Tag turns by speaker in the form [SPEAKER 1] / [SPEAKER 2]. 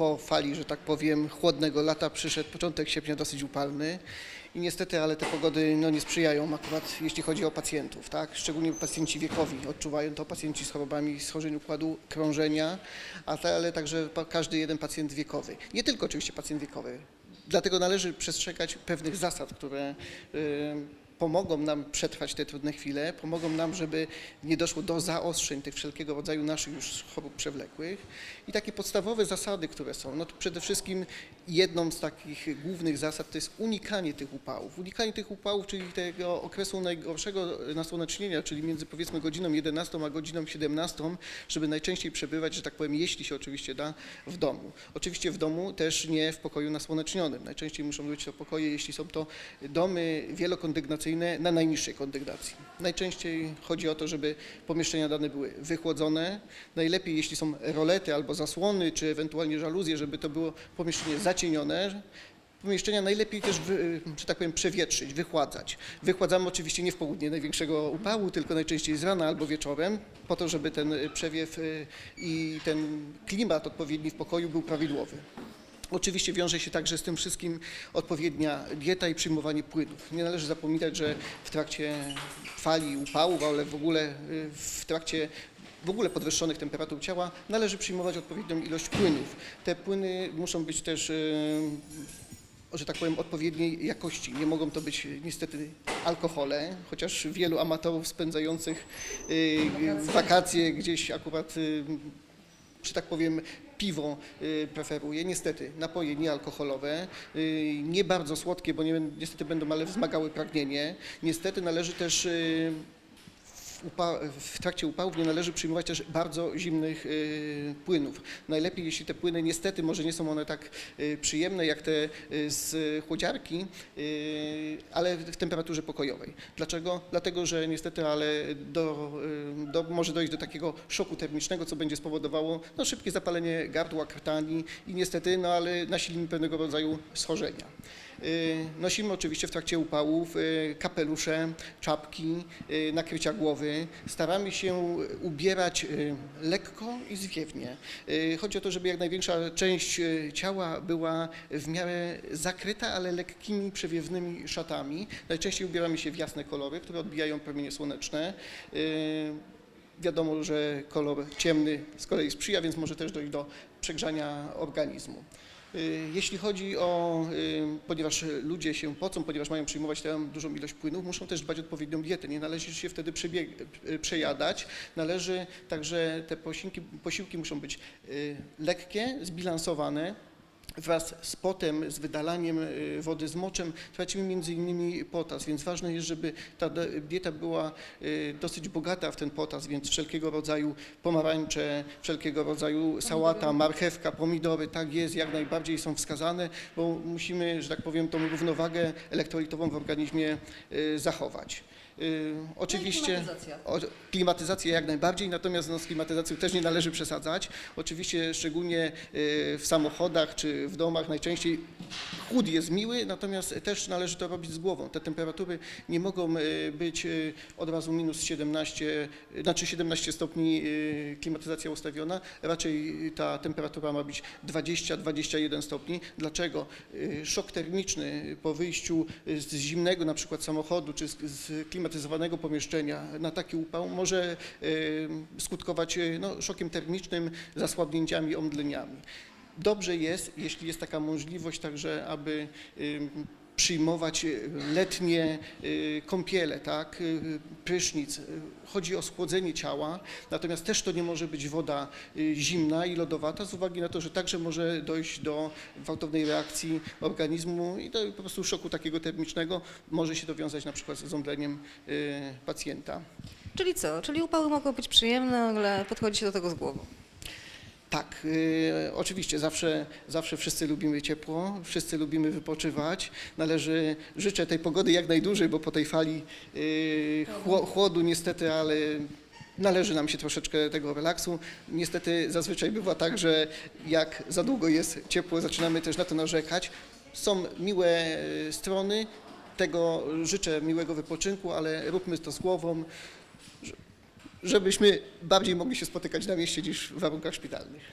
[SPEAKER 1] po fali, że tak powiem, chłodnego lata przyszedł początek sierpnia dosyć upalny i niestety, ale te pogody no, nie sprzyjają akurat jeśli chodzi o pacjentów, tak? Szczególnie pacjenci wiekowi odczuwają to, pacjenci z chorobami schorzeń układu krążenia, a te, ale także każdy jeden pacjent wiekowy. Nie tylko oczywiście pacjent wiekowy. Dlatego należy przestrzegać pewnych zasad, które y, pomogą nam przetrwać te trudne chwile, pomogą nam, żeby nie doszło do zaostrzeń tych wszelkiego rodzaju naszych już chorób przewlekłych. I takie podstawowe zasady, które są, no to przede wszystkim jedną z takich głównych zasad to jest unikanie tych upałów. Unikanie tych upałów, czyli tego okresu najgorszego nasłonecznienia, czyli między powiedzmy godziną 11 a godziną 17, żeby najczęściej przebywać, że tak powiem, jeśli się oczywiście da, w domu. Oczywiście w domu też nie w pokoju nasłonecznionym. Najczęściej muszą być to pokoje, jeśli są to domy wielokondygnacyjne na najniższej kondygnacji. Najczęściej chodzi o to, żeby pomieszczenia dane były wychłodzone. Najlepiej, jeśli są rolety albo zasłony, czy ewentualnie żaluzje, żeby to było pomieszczenie zacienione. Pomieszczenia najlepiej też, że tak powiem, przewietrzyć, wychładzać. Wychładzamy oczywiście nie w południe największego upału, tylko najczęściej z rana albo wieczorem, po to, żeby ten przewiew y, i ten klimat odpowiedni w pokoju był prawidłowy. Oczywiście wiąże się także z tym wszystkim odpowiednia dieta i przyjmowanie płynów. Nie należy zapominać, że w trakcie fali upałów, ale w ogóle y, w trakcie w ogóle podwyższonych temperatur ciała należy przyjmować odpowiednią ilość płynów. Te płyny muszą być też y, że tak powiem, odpowiedniej jakości. Nie mogą to być niestety alkohole, chociaż wielu amatorów spędzających y, wakacje gdzieś akurat y, że tak powiem, piwo y, preferuję. Niestety, napoje niealkoholowe, y, nie bardzo słodkie, bo niestety będą ale wzmagały pragnienie. Niestety należy też y, w, trakcie upałów nie należy przyjmować też bardzo zimnych y, płynów. Najlepiej, jeśli te płyny, niestety, może nie są one tak y, przyjemne jak te y, z chłodziarki, ale w temperaturze pokojowej. Dlaczego? Dlatego, że niestety, ale do, do, może dojść do takiego szoku termicznego, co będzie spowodowało no, szybkie zapalenie gardła, krtani i niestety, no ale nasilimy pewnego rodzaju schorzenia. Y, Nosimy oczywiście w trakcie upałów y, kapelusze, czapki, y, nakrycia głowy. Staramy się ubierać lekko i zwiewnie. Chodzi o to, żeby jak największa część ciała była w miarę zakryta, ale lekkimi, przewiewnymi szatami. Najczęściej ubieramy się w jasne kolory, które odbijają promienie słoneczne. Wiadomo, że kolor ciemny z kolei sprzyja, więc może też dojść do przegrzania organizmu. Y, Jeśli chodzi o, y, ponieważ ludzie się pocą, ponieważ mają przyjmować tę dużą ilość płynów, muszą też dbać o odpowiednią dietę. Nie należy się wtedy y, przejadać. Należy także te posiłki, posiłki muszą być lekkie, zbilansowane. Wraz z potem, z wydalaniem y, wody z moczem tracimy między innymi potas, więc ważne jest, żeby ta dieta była y, dosyć bogata w ten potas, więc wszelkiego rodzaju pomarańcze, wszelkiego rodzaju sałata, marchewka, pomidory, tak jest, jak najbardziej są wskazane, bo musimy, że tak powiem, tą równowagę elektrolitową w organizmie y, zachować. Oczywiście
[SPEAKER 2] klimatyzacja.
[SPEAKER 1] o, klimatyzację jak najbardziej, natomiast no, z klimatyzacją też nie należy przesadzać. Oczywiście szczególnie w samochodach czy w domach najczęściej chłód jest miły, natomiast też należy to robić z głową. Te temperatury nie mogą y, być y, od razu minus 17, y, znaczy 17 stopni klimatyzacja ustawiona, raczej ta temperatura ma być 20-21 stopni. Dlaczego? Szok termiczny po wyjściu z zimnego na przykład samochodu czy z, klimatyzowanego pomieszczenia na taki upał może skutkować no, szokiem termicznym, zasłabnięciami, omdleniami. Dobrze jest, jeśli jest taka możliwość także, aby przyjmować y, letnie y, kąpiele, tak, y, prysznic. Chodzi o schłodzenie ciała, natomiast też to nie może być woda zimna i lodowata z uwagi na to, że także może dojść do gwałtownej reakcji organizmu i do po prostu szoku takiego termicznego. Może się to wiązać na przykład z omdleniem y, pacjenta.
[SPEAKER 2] Czyli co? Czyli upały mogą być przyjemne, ale podchodzi się do tego z głową.
[SPEAKER 1] Tak, y, oczywiście zawsze, zawsze wszyscy lubimy ciepło, wszyscy lubimy wypoczywać. Należy, życzę tej pogody jak najdłużej, bo po tej fali y, chło, chłodu niestety, ale należy nam się troszeczkę tego relaksu. Niestety zazwyczaj bywa tak, że jak za długo jest ciepło, zaczynamy też na to narzekać. Są miłe y, strony, tego życzę miłego wypoczynku, ale róbmy to z głową, żebyśmy bardziej mogli się spotykać na mieście niż w warunkach szpitalnych.